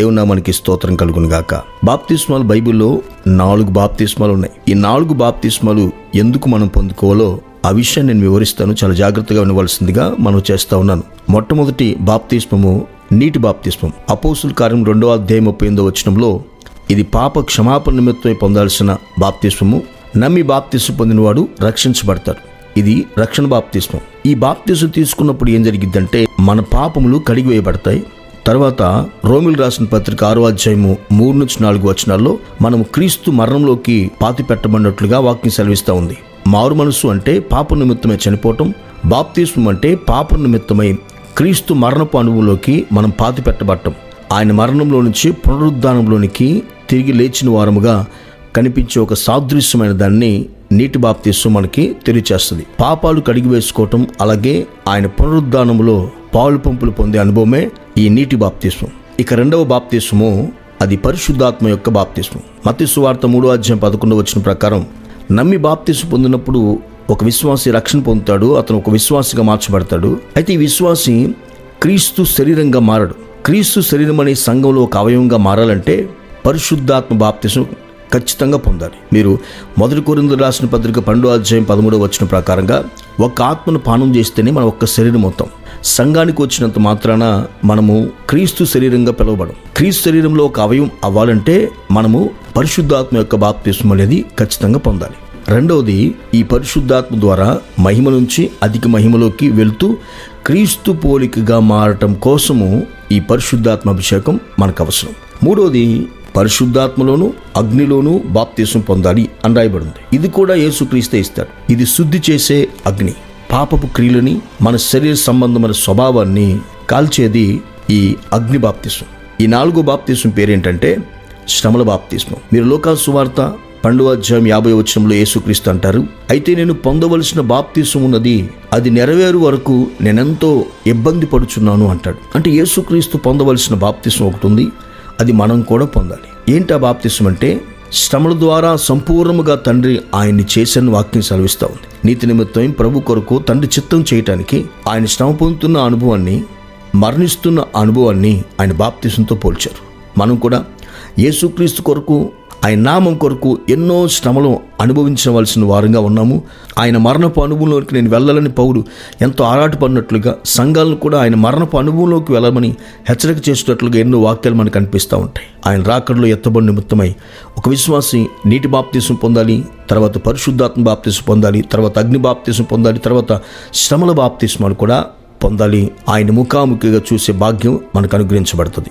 దేవునామానికి మనకి స్తోత్రం కలుగును గాక బాప్తిస్మాలు బైబిల్లో నాలుగు బాప్తిస్మాలు ఉన్నాయి. ఈ నాలుగు బాప్తిస్మాలు ఎందుకు మనం పొందుకోవాలో ఆ విషయాన్ని నేను వివరిస్తాను. చాలా జాగ్రత్తగా వినవలసిందిగా మనం చేస్తూ ఉన్నాను. మొట్టమొదటి బాప్తిస్మము నీటి బాప్తిస్మం. అపోసుల కార్యం రెండో అధ్యాయం ముప్పై ఎనిమిదో వచనంలో ఇది పాప క్షమాపణ నిమిత్తమై పొందాల్సిన బాప్తిస్మము. నమ్మి బాప్తిస్మ పొందినవాడు రక్షించబడతాడు. ఇది రక్షణ బాప్తిస్మం. ఈ బాప్తిస్మ తీసుకున్నప్పుడు ఏం జరిగిద్దంటే మన పాపములు కడిగివేయబడతాయి. తర్వాత రోమిల్ రాసిన పత్రిక ఆరో అధ్యాయము మూడు నుంచి నాలుగు వచనాల్లో మనం క్రీస్తు మరణంలోకి పాతి పెట్టబడినట్లుగా వాక్యం సెలవిస్తూ ఉంది. మారు మనసు అంటే పాప నిమిత్తమై చనిపోవటం బాప్తిస్మం అంటే పాప నిమిత్తమై క్రీస్తు మరణపు అనుభవంలోకి మనం పాతి పెట్టబట్టం ఆయన మరణంలో నుంచి పునరుద్ధానంలోనికి తిరిగి లేచిన వారముగా కనిపించే ఒక సాదృశ్యమైన దాన్ని నీటి బాప్తిస్వం మనకి తెలియచేస్తుంది. పాపాలు కడిగి వేసుకోవటం అలాగే ఆయన పునరుద్ధానంలో పాలు పంపులు పొందే అనుభవమే ఈ నీటి బాప్తిస్వం ఇక రెండవ బాప్తిస్వము అది పరిశుద్ధాత్మ యొక్క బాప్తిస్వం మత్స్సు వార్త మూడో అధ్యాయం పదకొండు వచ్చిన ప్రకారం నమ్మి బాప్తిస్వం పొందినప్పుడు ఒక విశ్వాసి రక్షణ పొందుతాడు అతను ఒక విశ్వాసిగా మార్చబడతాడు. అయితే ఈ విశ్వాసి క్రీస్తు శరీరంగా మారడు. క్రీస్తు శరీరం అనే సంఘంలో ఒక అవయవంగా మారాలంటే పరిశుద్ధాత్మ బాప్తిసం ఖచ్చితంగా పొందాలి. మీరు మొదటి కోరిందు రాసిన పత్రిక పండు అధ్యాయం పదమూడవ వచ్చిన ప్రకారంగా ఒక ఆత్మను పానం చేస్తేనే మనం ఒక్క శరీరం అవుతాం సంఘానికి వచ్చినంత మాత్రాన మనము క్రీస్తు శరీరంగా పిలువబడం. క్రీస్తు శరీరంలో ఒక అవయవం అవ్వాలంటే మనము పరిశుద్ధాత్మ యొక్క బాప్తిస్మం అనేది ఖచ్చితంగా పొందాలి. రెండవది ఈ పరిశుద్ధాత్మ ద్వారా మహిమ నుంచి అధిక మహిమలోకి వెళుతూ క్రీస్తు పోలికగా మారటం కోసము ఈ పరిశుద్ధాత్మ అభిషేకం మనకు అవసరం. మూడవది పరిశుద్ధాత్మలోను అగ్నిలోను బాప్తీసం పొందాలి అని రాయబడింది. ఇది కూడా యేసుక్రీస్తే ఇస్తాడు ఇది శుద్ధి చేసే అగ్ని. పాపపు క్రియలని మన శరీర సంబంధమైన స్వభావాన్ని కాల్చేది ఈ అగ్ని బాప్తిస్వం ఈ నాలుగో బాప్తీసం పేరేంటంటే శ్రమల బాప్తిస్మం మీరు లోకా సువార్త పండువ అధ్యాయం యాభై వచ్చంలో యేసుక్రీస్తు అంటారు. అయితే నేను పొందవలసిన బాప్తీసం ఉన్నది అది నెరవేరు వరకు నేనెంతో ఇబ్బంది పడుచున్నాను అంటాడు. అంటే యేసుక్రీస్తు పొందవలసిన బాప్తీసం ఒకటి ఉంది. అది మనం కూడా పొందాలి. ఏంటి ఆ బాప్తిసం అంటే? శ్రమల ద్వారా సంపూర్ణముగా తండ్రి ఆయన్ని చేసిన వాక్యం సెలవిస్తూ ఉంది నీతి నిమిత్తం ప్రభు కొరకు తండ్రి చిత్తం చేయటానికి ఆయన శ్రమ పొందుతున్న అనుభవాన్ని మరణిస్తున్న అనుభవాన్ని ఆయన బాప్తిసంతో పోల్చారు. మనం కూడా యేసుక్రీస్తు కొరకు ఆయన నామం కొరకు ఎన్నో శ్రమలు అనుభవించవలసిన వారంగా ఉన్నాము. ఆయన మరణపు అనుభవంలోకి నేను వెళ్ళాలని పౌరు ఎంతో ఆరాటపడినట్లుగా సంఘాలను కూడా ఆయన మరణపు అనుభవంలోకి వెళ్ళమని హెచ్చరిక చేస్తున్నట్లుగా ఎన్నో వాక్యాలు మనకు కనిపిస్తూ ఉంటాయి. ఆయన రాకడలో ఎత్తబడి నిమిత్తమై ఒక విశ్వాసి నీటి బాప్తీసం పొందాలి తర్వాత పరిశుద్ధాత్మ బాప్తీసం పొందాలి తర్వాత అగ్ని బాప్తీసం పొందాలి తర్వాత శ్రమల బాప్తీసం కూడా పొందాలి. ఆయన ముఖాముఖిగా చూసే భాగ్యం మనకు అనుగ్రహించబడుతుంది.